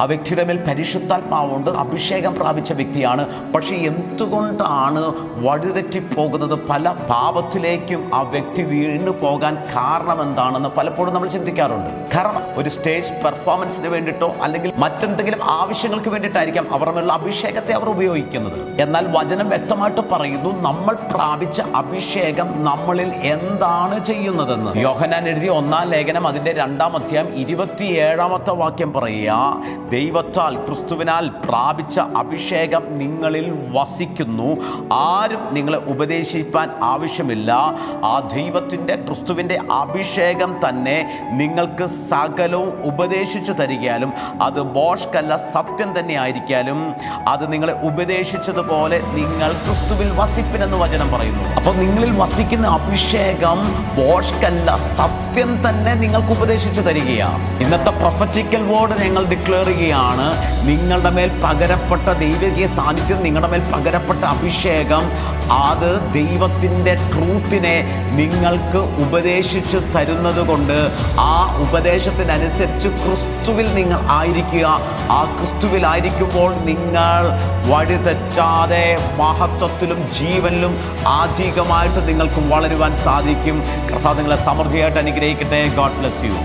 ആ വ്യക്തിയുടെ മേൽ പരിശുദ്ധാത്മാവുണ്ട്. അഭിഷേകം പ്രാപിച്ച വ്യക്തിയാണ്. പക്ഷേ എന്തുകൊണ്ടാണ് വഴിതെറ്റിപ്പോകുന്നത്? പല പാപത്തിലേക്കും ആ വ്യക്തി വീണു പോകാൻ കാരണം എന്താണെന്ന് പലപ്പോഴും നമ്മൾ ചിന്തിക്കാറുണ്ട്. കാരണം ഒരു സ്റ്റേജ് പെർഫോമൻസിന് വേണ്ടിയിട്ടോ അല്ലെങ്കിൽ മറ്റെന്തെങ്കിലും ആവശ്യങ്ങൾക്ക് വേണ്ടിയിട്ടായിരിക്കാം അവർ മേലുള്ള അഭിഷേകത്തെ അവർ ഉപയോഗിക്കുന്നത്. എന്നാൽ വചനം വ്യക്തമായിട്ട് പറയുന്നു നമ്മൾ പ്രാപിച്ച അഭിഷേകം നമ്മളിൽ എന്താണ് ചെയ്യുന്നതെന്ന്? യോഹനാൻ എഴുതിയ ഒന്നാം ലേഖനം അതിന്റെ രണ്ടാം അധ്യായം ഇരുപത്തിയേഴാമത്തെ വാക്യം പറയുക ദൈവത്താൽ ക്രിസ്തുവിനാൽ പ്രാപിച്ച അഭിഷേകം നിങ്ങളിൽ വസിക്കുന്നു. ആരും നിങ്ങളെ ഉപദേശിപ്പാൻ ആവശ്യമില്ല. ആ ദൈവത്തിന്റെ ക്രിസ്തുവിന്റെ അഭിഷേകം തന്നെ നിങ്ങൾക്ക് സകലവും ഉപദേശിച്ചു തരികയാലും അത് ബോഷ്കല്ല സത്യം തന്നെ ആയിരിക്കാലും അത് നിങ്ങളെ ഉപദേശിച്ചതുപോലെ നിങ്ങൾ ക്രിസ്തുവിൽ വസിപ്പിനെന്ന് വചനം പറയുന്നു. അപ്പോൾ നിങ്ങളിൽ വസിക്കുന്ന അഭിഷേകം ബോഷ്കല്ല സത്യം തന്നെ നിങ്ങൾക്ക് ഉപദേശിച്ചു തരികയാണ്. ഇന്നത്തെ പ്രൊഫറ്റിക്കൽ വേർഡ് ഞങ്ങൾ ഡിക്ലെയർ ചെയ്യുകയാണ് നിങ്ങളുടെ മേൽ പകരപ്പെട്ട ദൈവിക സാന്നിധ്യം നിങ്ങളുടെ മേൽ പകരപ്പെട്ട അഭിഷേകം അത് ദൈവത്തിന്റെ ട്രൂത്തിനെ നിങ്ങൾക്ക് ഉപദേശിച്ചു തരുന്നത് കൊണ്ട് ആ ഉപദേശത്തിനനുസരിച്ച് ക്രിസ്തുവിൽ നിങ്ങൾ ആയിരിക്കുക. ആ ക്രിസ്തുവിലായിരിക്കുമ്പോൾ നിങ്ങൾ വഴി തെറ്റാതെ മഹത്വത്തിലും ജീവനിലും ആധികമായിട്ട് നിങ്ങൾക്ക് വളരുവാൻ സാധിക്കും. കർത്താവ് നിങ്ങളെ സമൃദ്ധിയായിട്ട് അനുഗ്രഹിക്കട്ടെ. God bless you.